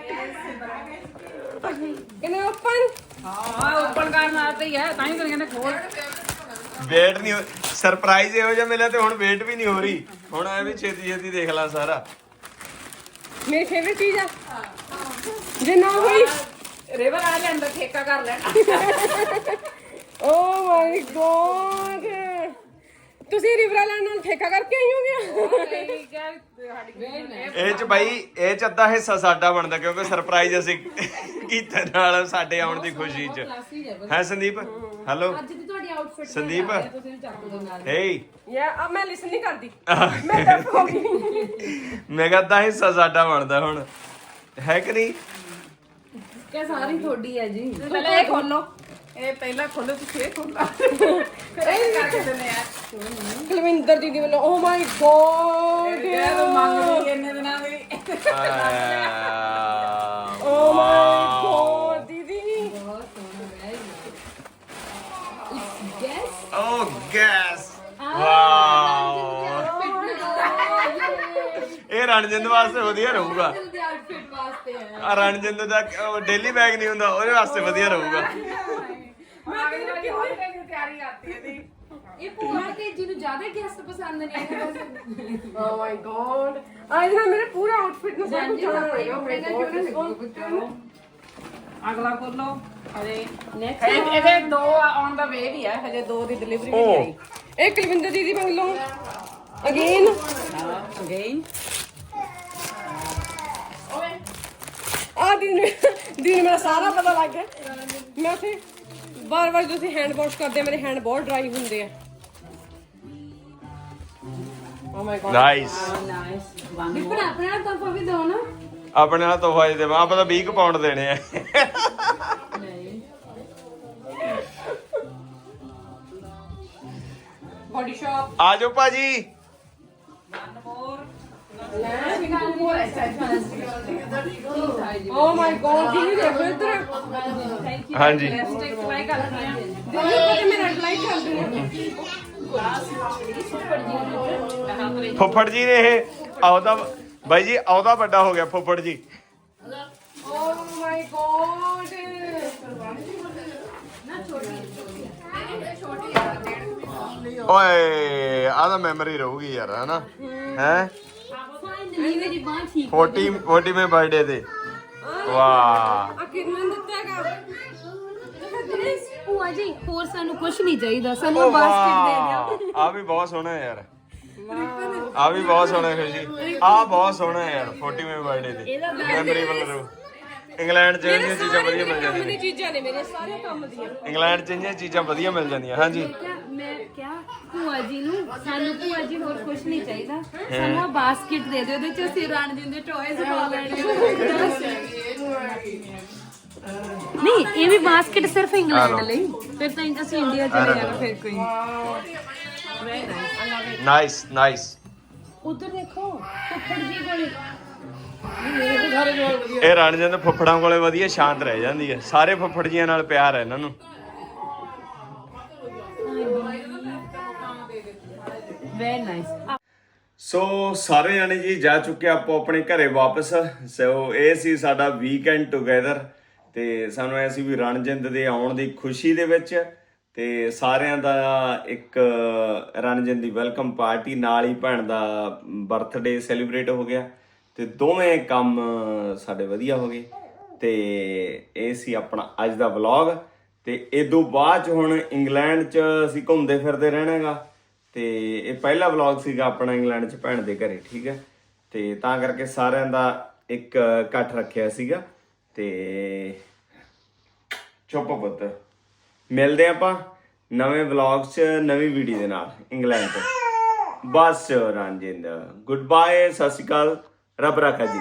ਇਹਨੇ ਓਪਨ? ਹਾਂ ਓਪਨ ਕਰਨ ਆਤੇ ਹੀ ਹੈ। ਤਾਂ ਹੀ ਕਹਿੰਦੇ ਖੋਲ। ਵੇਟ ਨਹੀਂ ਸਰਪ੍ਰਾਈਜ਼ ਇਹੋ ਜਿਹਾ ਮਿਲਿਆ ਤੇ ਹੁਣ ਵੇਟ ਵੀ ਨਹੀਂ ਹੋ ਰਹੀ। ਹੁਣ ਐ ਵੀ ਛੇਤੀ ਛੇਤੀ ਦੇਖ ਲਾ ਸਾਰਾ। ਮੇਰੀ ਫੇਵਰਿਟ ਚੀਜ਼ ਆ। ਜੇ ਨਾ ਹੋਈ। ਰਿਵਰ ਆਈਲੈਂਡ ਦਾ ਠੇਕਾ ਕਰ ਲੈਣਾ। ਓ ਮਾਈ ਗॉड ਤੁਸੀਂ ਰਿਵਰ ਆਈਲੈਂਡ ਨਾਲ ਠੇਕਾ ਕਰਕੇ ਆਈ ਹੋਗੇ? ਠੀਕ ਹੈ ਸਾਡੀ ਇਹ ਚ ਬਾਈ ਇਹ ਚ ਅੱਧਾ ਹਿੱਸਾ ਸਾਡਾ ਬਣਦਾ ਕਿਉਂਕਿ ਸਰਪ੍ਰਾਈਜ਼ ਅਸੀਂ ਕੀਤਾ ਨਾਲ ਸਾਡੇ ਆਉਣ ਦੀ ਖੁਸ਼ੀ ਚ। ਹੈ ਸੰਦੀਪ? ਹੈਲੋ ਅੱਜ ਦੀ ਤੁਹਾਡੀ ਆਊਟਫਿਟ ਸੰਦੀਪ? ਹੇਈ ਯਾ ਅਬ ਮੈਂ ਲਿਸਨ ਨਹੀਂ ਕਰਦੀ। ਮੈਂ ਡਰ ਹੋ ਗਈ ਮੈਂ ਕਿਹਾ ਅੱਧਾ ਹਿੱਸਾ ਸਾਡਾ ਬਣਦਾ ਹੁਣ। ਹੈ ਕਿ ਨਹੀਂ? ਕਿਆ ਸਾਰੀ ਤੁਹਾਡੀ ਹੈ ਜੀ। ਪਹਿਲਾਂ ਇਹ ਖੋਲੋ। ਇਹ ਪਹਿਲਾਂ ਖੋਲੋ ਤੁਸੀਂ ਇਹ ਖੋਲੋ। ਫਿਰ ਇਹ ਕਰਕੇ ਦਿੰਦੇ ਆ। ਕੁਲਵਿੰਦਰ ਦੀਦੀ ਵੱਲੋਂ ਓ ਮਾਈ ਗॉड ਇਹ ਤਾਂ ਮੰਗ ਲਈ ਇੰਨੇ ਦਿਨਾਂ ਦੀ। ਓ ਮਾਈ ਗॉड ਦੀਦੀ! ਗੈਸ ਓ ਗੈਸ ਵਾਓ ਇਹ ਰਣਜਿੰਦ ਵਾਸਤੇ ਵਧੀਆ ਰਹੂਗਾ। ਦੀ ਆਊਟਫਿਟ ਵਾਸਤੇ ਹੈ। ਆ ਰਣਜਿੰਦ ਦਾ ਡੇਲੀ ਬੈਗ ਨਹੀਂ ਹੁੰਦਾ ਉਹਦੇ ਵਾਸਤੇ ਵਧੀਆ ਰਹੂਗਾ। ਮੈਂ ਕਿੰਨੀ ਕਿੰਨੀ ਤਿਆਰੀ ਕਰਤੀ ਇਹਦੀ। ਇਹ ਭੂਆ ਤੇ ਜੀ ਨੂੰ ਜ਼ਿਆਦਾ ਗੈਸਟ ਪਸੰਦ ਨਹੀਂ ਆਉਂਦਾ। ਓ ਮਾਈ ਗॉड ਅੱਜ ਨਾ ਮੇਰੇ ਪੂਰਾ ਆਊਟਫਿਟ ਨੂੰ ਸਭ ਕੁਝ ਜਾਣਾ ਪੜੇਗਾ ਅਗਲਾ ਖੋਲੋ ਹਜੇ ਨੈਕਸਟ ਇਹ- ਇਹਦੇ ਦੋ ਆਉਣ ਦਾ ਵੇ ਵੀ ਹੈ ਹਜੇ ਦੋ ਦੀ ਡਿਲੀਵਰੀ ਵੀ ਨਹੀਂ। ਆਈ ਇਹ ਕੁਲਵਿੰਦਰ ਦੀਦੀ ਵੱਲੋਂ ਅਗੇਨ ਅਗੇਨ ਆ ਦਿਨ ਦਿਨ ਮੇਰਾ ਸਾਰਾ ਪਤਾ ਲੱਗ ਗਿਆ। ਮੈਂ ਉਥੇ ਬਾਰ ਬਾਰ ਤੁਸੀਂ ਹੈਂਡ ਵਾਸ਼ ਕਰਦੇ ਮੇਰੇ ਹੈਂਡ ਬਹੁਤ ਡਰਾਈ ਹੁੰਦੇ ਆ। ਓ ਮਾਈ ਗॉड ਨਾਈਸ ਬਿਪਰ ਆਪਣੇ ਨਾਲ ਤੋਹਫਾ ਵੀ ਦਿਓ ਨਾ। ਆਪਣੇ ਨਾਲ ਤੋਹਫਾ ਦੇ ਦੇਵਾਂ ਆਪਾਂ ਤਾਂ 20 ਪਾਉਂਡ ਦੇਣੇ ਆ। ਬੋਡੀ ਸ਼ਾਪ ਆ ਜਾਓ ਭਾਜੀ ਓ ਮਾਈ ਗॉड ਦੀਦੀ ਦੇਖੋ ਇੱਧਰ ਹਾਂਜੀ ਟਰਾਈ ਕਰਦੀ ਆ ਦੀਦੀ ਪਤਾ ਮੇਰਾ ਅਪਲਾਈ ਕਰ ਦਿੰਦੇ ਫੁੱਫੜ ਜੀ ਨੇ ਇਹ ਆਉਦਾ ਬਾਈ ਜੀ ਆਉਦਾ ਵੱਡਾ ਹੋ ਗਿਆ ਫੁੱਫੜ ਜੀ ਓ ਮਾਈ ਗॉड ਓਏ ਆ ਤਾਂ ਮੈਮਰੀ ਰਹੂਗੀ ਯਾਰ ਹਨਾ ਹੈ ਫਾਈਨਲੀ ਮੇਰੀ ਬਾਂਹ ਠੀਕ 40 40ਵੇਂ ਬਰਥਡੇ ਤੇ। ਵਾਹ। ਆ ਕਿੰਨਾ ਦਿੱਤਾ ਹੈਗਾ? ਭੂਆ ਜੀ ਹੋਰ ਸਾਨੂੰ ਕੁਝ ਨਹੀਂ ਚਾਹੀਦਾ ਸਾਨੂੰ ਬਾਸਕਟ ਦੇ ਵਾਹ ਦਿਓ। ਆ ਵੀ ਬਹੁਤ ਸੋਹਣਾ ਹੈ ਯਾਰ। ਆ ਵੀ ਬਹੁਤ ਸੋਹਣਾ ਹੈ ਖੁਸ਼ੀ ਆ ਬਹੁਤ ਸੋਹਣਾ ਹੈ ਯਾਰ 40ਵੇਂ ਬਰਥਡੇ ਤੇ। ਮੈਮਰੀ ਵੱਲ ਰਹੂ। ਇੰਗਲੈਂਡ ਚ ਜਿਹੜੀਆਂ ਚੀਜ਼ਾਂ ਵਧੀਆ ਮਿਲ ਜਾਂਦੀਆਂ ਦੀ ਚੀਜ਼ਾਂ ਨੇ ਮੇਰੇ ਸਾਰੇ ਕੰਮ ਦੀਆਂ। ਇੰਗਲੈਂਡ ਚ ਜਿਹੜੀਆਂ ਚੀਜ਼ਾਂ ਵਧੀਆ ਮਿਲ ਜਾਂਦੀਆਂ ਹਾਂਜੀ। ਮੈਂ ਕਿਹਾ ਭੂਆ ਜੀ ਨੂੰ ਸਾਨੂੰ ਭੂਆ ਜੀ ਹੋਰ ਕੁਝ ਨਹੀਂ ਚਾਹੀਦਾ। ਸਾਨੂੰ ਆ ਬਾਸਕਟ ਦੇ ਦਿਓ ਉਹਦੇ ਚ ਅਸੀਂ ਰਣ ਦਿੰਦੇ ਟੌਇਜ਼ ਪਾ ਲੈਣੇ ਨਹੀਂ ਇਹ ਵੀ ਬਾਸਕਟ ਸਿਰਫ ਇੰਗਲੈਂਡ ਲਈ। ਫਿਰ ਤਾਂ ਅਸੀਂ ਇੰਡੀਆ ਚਲੇ ਜਾਣਾ ਫਿਰ ਕੋਈ ਨਾਈਸ ਨਾਈਸ ਉਧਰ ਦੇਖੋ ਫੁੱਫੜ ਜੀ ਕੋਲੇ। ਇਹ ਰਣਜਿੰਦ ਫੁੱਫੜਾਂ ਕੋਲੇ ਵਧੀਆ ਸ਼ਾਂਤ ਰਹਿ ਜਾਂਦੀ ਹੈ। ਸਾਰੇ ਫੁੱਫੜ ਜੀਆਂ ਨਾਲ ਪਿਆਰ ਹੈ ਇਹਨਾਂ ਨੂੰ। ਵੈਰੀ ਨਾਈਸ ਸੋ ਸਾਰੇ ਜਾਣੇ ਜੀ ਜਾ ਚੁੱਕੇ ਆਪੋ ਆਪਣੇ ਘਰੇ ਵਾਪਸ। ਸੋ ਇਹ ਸੀ ਸਾਡਾ ਵੀਕਐਂਡ ਟੁਗੇਦਰ ਤੇ ਸਾਨੂੰ ਐ ਸੀ ਵੀ ਰਣਜਿੰਦ ਦੇ ਆਉਣ ਦੀ ਖੁਸ਼ੀ ਦੇ ਵਿੱਚ। ਤੇ ਸਾਰਿਆਂ ਦਾ ਇੱਕ ਰਣਜਿੰਦ ਦੀ ਵੈਲਕਮ ਪਾਰਟੀ ਨਾਲ ਹੀ ਭੈਣ ਦਾ ਬਰਥਡੇ ਸੈਲੀਬ੍ਰੇਟ ਹੋ ਗਿਆ। ਤੇ ਦੋਵੇਂ ਕੰਮ ਸਾਡੇ ਵਧੀਆ ਹੋ ਗਏ। ਤੇ ਇਹ ਸੀ ਆਪਣਾ ਅੱਜ ਦਾ ਵਲੌਗ ਤੇ ਇਦੋਂ ਬਾਅਦ ਚ ਹੁਣ ਇੰਗਲੈਂਡ ਚ ਅਸੀਂ ਘੁੰਮਦੇ ਫਿਰਦੇ ਰਹਿਣਾਗਾ। ਤੇ ਇਹ ਪਹਿਲਾ ਵਲੌਗ ਸੀਗਾ ਆਪਣਾ ਇੰਗਲੈਂਡ ਚ ਭੈਣ ਦੇ ਘਰੇ, ਠੀਕ ਹੈ ਤੇ ਤਾਂ ਕਰਕੇ ਸਾਰਿਆਂ ਦਾ ਇੱਕ ਇਕੱਠ ਰੱਖਿਆ ਸੀਗਾ। ਤੇ ਚੁੱਪ ਪੁੱਤ। ਮਿਲਦੇ ਆਪਾਂ ਨਵੇਂ ਵਲੌਗ 'ਚ, ਨਵੀਂ ਵੀਡੀਓ ਦੇ ਨਾਲ ਇੰਗਲੈਂਡ ਤੋਂ। ਬਸ ਰਣਜਿੰਦ ਗੁੱਡ ਬਾਏ ਸਤਿ ਸ਼੍ਰੀ ਅਕਾਲ। ਰੱਬ ਰਾਖਾ ਜੀ।